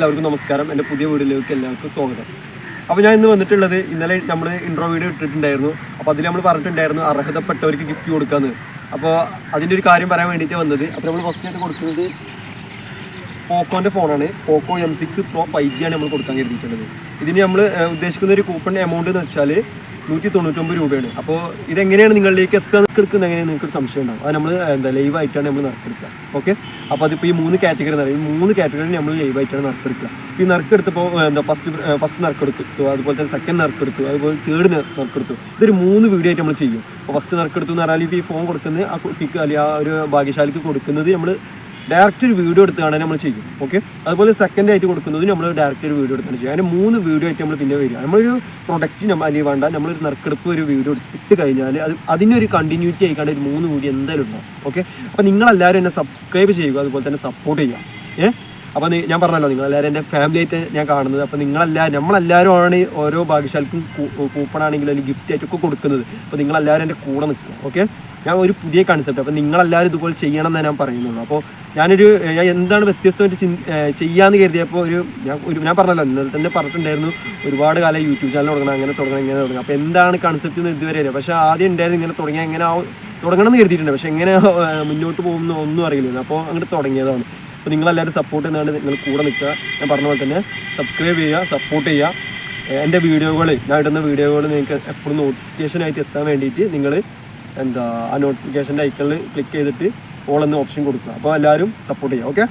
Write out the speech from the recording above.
എല്ലാവർക്കും നമസ്കാരം. എന്റെ പുതിയ വീഡിയോയിലേക്ക് എല്ലാവർക്കും സ്വാഗതം. അപ്പോൾ ഞാൻ ഇന്ന് വന്നിട്ടുള്ളത് ഇന്നലെ നമ്മൾ ഇൻട്രോ വീഡിയോ ഇട്ടിട്ടുണ്ടായിരുന്നു. അപ്പോൾ അതിൽ നമ്മൾ പറഞ്ഞിട്ടുണ്ടായിരുന്നു അർഹതപ്പെട്ടവർക്ക് ഗിഫ്റ്റ് കൊടുക്കാമെന്ന് അപ്പോൾ അതിന്റെ ഒരു കാര്യം പറയാൻ വേണ്ടിയിട്ട് വന്നത്. അപ്പോൾ നമ്മൾ ഫസ്റ്റ് ആയിട്ട് കൊടുക്കുന്നത് പോക്കോന്റെ ഫോണാണ്. Poco M six pro five G ആണ് നമ്മൾ കൊടുക്കാൻ കരുതിയിട്ടുള്ളത്. ഇതിന് നമ്മൾ ഉദ്ദേശിക്കുന്ന ഒരു കൂപ്പൺ എമൗണ്ട് എന്ന് വെച്ചാൽ നൂറ്റി തൊണ്ണൂറ്റൊമ്പത് രൂപയാണ്. അപ്പോൾ ഇതെങ്ങനെയാണ് നിങ്ങളിലേക്ക് എത്താൻ എടുക്കുന്നത് എങ്ങനെയാണ് നിങ്ങൾക്ക് സംശയം ഉണ്ടാവും. അത് നമ്മൾ എന്താ ലൈവ് ആയിട്ടാണ് നമ്മൾ നറുക്കെടുക്കുക. ഓക്കെ അപ്പോൾ അതിപ്പോൾ ഈ മൂന്ന് കാറ്റഗറി എന്ന് പറയും ഈ മൂന്ന് കാറ്റഗറി നമ്മൾ ലൈവ് ആയിട്ടാണ് നറുക്കെടുക്കുക. ഈ നറുക്കെടുത്തപ്പോൾ എന്താ ഫസ്റ്റ് ഫസ്റ്റ് നറുക്കെടുത്തു. അതുപോലെ തന്നെ സെക്കൻഡ് നറുക്കെടുത്തു. അതുപോലെ തേർഡ് നറുക്കെടുത്തു. ഇതൊരു മൂന്ന് വീഡിയോ ആയിട്ട് നമ്മൾ ചെയ്യും. അപ്പോൾ ഫസ്റ്റ് നറുക്കെടുത്തു എന്ന് പറഞ്ഞാൽ ഇപ്പോൾ ഈ ഫോൺ കൊടുക്കുന്നത് ആ കുട്ടിക്ക് അല്ലെങ്കിൽ ആ ഒരു ഭാഗ്യശാലിക്ക് കൊടുക്കുന്നത് നമ്മൾ ഡയറക്റ്റ് ഒരു വീഡിയോ എടുത്താണ് നമ്മൾ ചെയ്യും ഓക്കെ അതുപോലെ സെക്കൻഡ് ആയിട്ട് കൊടുക്കുന്നത് നമ്മൾ ഡയറക്റ്റ് ഒരു വീഡിയോ എടുത്താണ് ചെയ്യുക. അങ്ങനെ മൂന്ന് വീഡിയോ ആയിട്ട് നമ്മൾ പിന്നെ വരിക. നമ്മളൊരു പ്രൊഡക്റ്റ് നമ്മൾ അല്ലെങ്കിൽ വേണ്ട നമ്മളൊരു നറുക്കെടുപ്പ് ഒരു വീഡിയോ എടുത്തിട്ട് കഴിഞ്ഞാൽ അത് അതിനൊരു കണ്ടിന്യൂറ്റി ആയിക്കാണ്ട് ഒരു മൂന്ന് വീഡിയോ എന്തായാലും ഉണ്ടാവും ഓക്കെ അപ്പോൾ നിങ്ങളെല്ലാവരും എന്നെ സബ്സ്ക്രൈബ് ചെയ്യുക അതുപോലെ തന്നെ സപ്പോർട്ട് ചെയ്യുക. ഏഹ് അപ്പോൾ ഞാൻ പറഞ്ഞല്ലോ നിങ്ങളെല്ലാവരും എന്റെ ഫാമിലി ആയിട്ട് ഞാൻ കാണുന്നത്. അപ്പോൾ നിങ്ങളെല്ലാവരും നമ്മളെല്ലാവരും ആണ് ഓരോ ഭാഗ്യശാലിക്കും കൂപ്പൺ ആണെങ്കിലും അല്ലെങ്കിൽ ഗിഫ്റ്റ് ആയിട്ടൊക്കെ കൊടുക്കുന്നത്. അപ്പോൾ നിങ്ങളെല്ലാവരും എന്റെ കൂടെ നിൽക്കുക ഓക്കെ ഞാൻ ഒരു പുതിയ കൺസെപ്റ്റ് അപ്പോൾ നിങ്ങളെല്ലാവരും ഇതുപോലെ ചെയ്യണം എന്നേ ഞാൻ പറയുന്നുള്ളൂ. അപ്പോൾ ഞാനൊരു ഞാൻ എന്താണ് വ്യത്യസ്തമായിട്ട് ചിന് ചെയ്യാമെന്ന് കരുതിയപ്പോൾ ഒരു ഞാൻ ഒരു ഞാൻ പറഞ്ഞല്ലോ ഇന്നലെ തന്നെ പറഞ്ഞിട്ടുണ്ടായിരുന്നു ഒരുപാട് കാലം യൂട്യൂബ് ചാനൽ തുടങ്ങണം അങ്ങനെ തുടങ്ങണം ഇങ്ങനെ തുടങ്ങണം. അപ്പോൾ എന്താണ് കൺസെപ്റ്റ് എന്ന് ഇതുവരെ അറിയാം പക്ഷേ ആദ്യം ഉണ്ടായിരുന്നു ഇങ്ങനെ തുടങ്ങിയാൽ എങ്ങനെ തുടങ്ങണം എന്ന് കരുതിയിട്ടുണ്ട്. പക്ഷേ എങ്ങനെ മുന്നോട്ട് പോകുന്ന ഒന്നും അറിയില്ല. അപ്പോൾ അങ്ങോട്ട് തുടങ്ങിയതാണ്. അപ്പോൾ നിങ്ങളെല്ലാവരും സപ്പോർട്ട് ചെയ്യുന്നതുകൊണ്ട് നിങ്ങൾ കൂടെ നിൽക്കുക. ഞാൻ പറഞ്ഞ പോലെ തന്നെ സബ്സ്ക്രൈബ് ചെയ്യുക സപ്പോർട്ട് ചെയ്യുക. എന്റെ വീഡിയോകൾ ഞാൻ ഇടുന്ന വീഡിയോകൾ നിങ്ങൾക്ക് എപ്പോഴും നോട്ടിഫിക്കേഷൻ ആയിട്ട് എത്താൻ വേണ്ടിയിട്ട് നിങ്ങൾ എന്താ ആ നോട്ടിഫിക്കേഷന്റെ ഐക്കണിൽ ക്ലിക്ക് ചെയ്തിട്ട് ഓൾ എന്ന ഓപ്ഷൻ കൊടുക്കുക. അപ്പോൾ എല്ലാവരും സപ്പോർട്ട് ചെയ്യുക ഓക്കെ